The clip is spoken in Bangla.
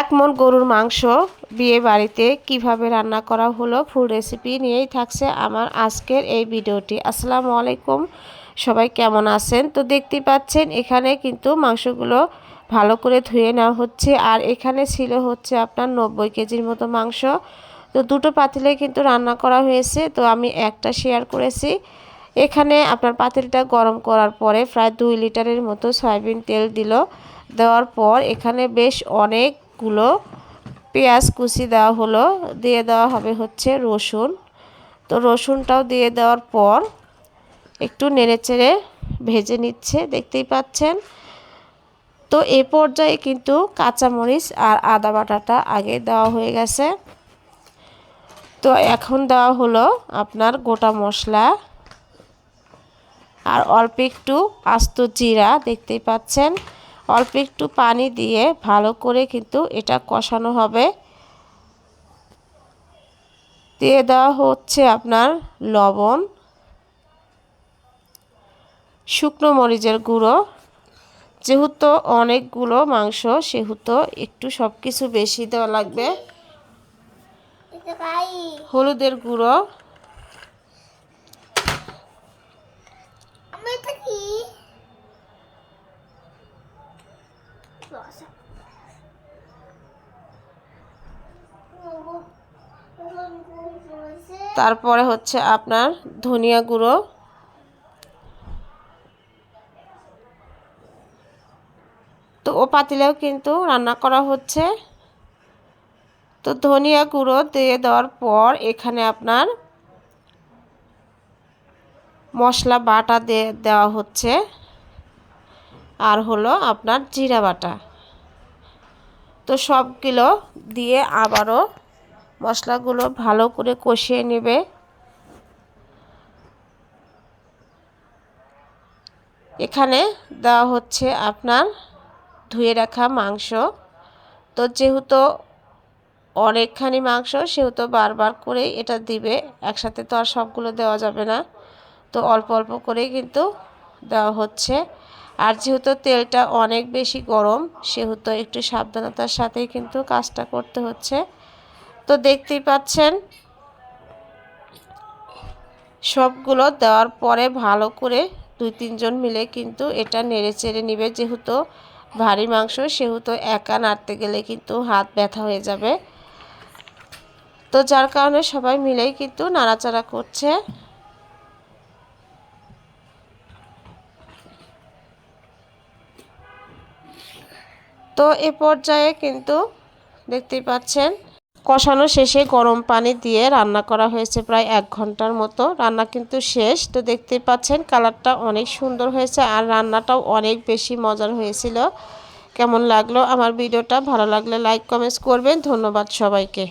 এক মন গরুর মাংস বিয়ে বাড়িতে কীভাবে রান্না করা হলো ফুল রেসিপি নিয়েই থাকছে আমার আজকের এই ভিডিওটি। আসসালামু আলাইকুম। সবাই কেমন আছেন? তো দেখতে পাচ্ছেন, এখানে কিন্তু মাংসগুলো ভালো করে ধুয়ে নেওয়া হচ্ছে। আর এখানে ছিল হচ্ছে আপনার নব্বই কেজির মতো মাংস। তো দুটো পাতিলে কিন্তু রান্না করা হয়েছে। তো আমি একটা শেয়ার করেছি। এখানে আপনার পাতিলটা গরম করার পরে প্রায় দুই লিটারের মতো সয়াবিন তেল দিল। দেওয়ার পর এখানে বেশ অনেকগুলো পেঁয়াজ কুচি দেওয়া হলো, দিয়ে দেওয়া হবে হচ্ছে রসুন। তো রসুনটাও দিয়ে দেওয়ার পর একটু নেড়েচেড়ে ভেজে নিচ্ছে, দেখতেই পাচ্ছেন। তো এ পর্যায়ে কিন্তু কাঁচামরিচ আর আদা বাটাটা আগে দেওয়া হয়ে গেছে। তো এখন দেওয়া হলো আপনার গোটা মশলা। আর অল্প একটু আস্ত জিরা, দেখতেই পাচ্ছেন। অল্প একটু পানি দিয়ে ভালো করে কিন্তু এটা কষানো হবে। দিয়ে দেওয়া হচ্ছে আপনার লবণ শুকনো মরিচের গুঁড়ো। যেহেতু অনেকগুলো মাংস সেহেতু একটু সব কিছু বেশি দেওয়া লাগবে। হলুদের গুঁড়ো। তারপরে হচ্ছে আপনার ধনিয়া গুঁড়ো। তো ও পাতিলেও কিন্তু রান্না করা হচ্ছে। তো ধনিয়া গুঁড়ো দিয়ে দেওয়ার পর এখানে আপনার মশলা বাটা দিয়ে দেওয়া হচ্ছে। আর হলো আপনার জিরা বাটা। তো সবগুলো দিয়ে আবারও মশলাগুলো ভালো করে কষিয়ে নেবে। এখানে দেওয়া হচ্ছে আপনার ধুয়ে রাখা মাংস। তো যেহেতু অনেকখানি মাংস, সেহেতু বারবার করে এটা দিবে, একসাথে তো আর সবগুলো দেওয়া যাবে না। তো অল্প অল্প করেই কিন্তু দেওয়া হচ্ছে। আর যেহেতু তেলটা অনেক বেশি গরম, সেহেতু একটু সাবধানতার সাথেই কিন্তু কাজটা করতে হচ্ছে। তো দেখতেই পাচ্ছেন, সবগুলো দেওয়ার পরে ভালো করে দুই তিনজন মিলে কিন্তু এটা নেড়ে চেড়ে নিবে। যেহেতু ভারী মাংস, সেহেতু একা নাড়তে গেলে কিন্তু হাত ব্যথা হয়ে যাবে। তো যার কারণে সবাই মিলেই কিন্তু নাড়াচাড়া করছে। তো এ পর্যায়ে কিন্তু দেখতেই পাচ্ছেন, কষানো শেষে গরম পানি দিয়ে রান্না করা হয়েছে প্রায় এক ঘণ্টার মতো। রান্না কিন্তু শেষ। তো দেখতেই পাচ্ছেন, কালারটা অনেক সুন্দর হয়েছে আর রান্নাটাও অনেক বেশি মজার হয়েছিল। কেমন লাগল আমার ভিডিওটা? ভালো লাগলে লাইক, কমেন্টস করবেন। ধন্যবাদ সবাইকে।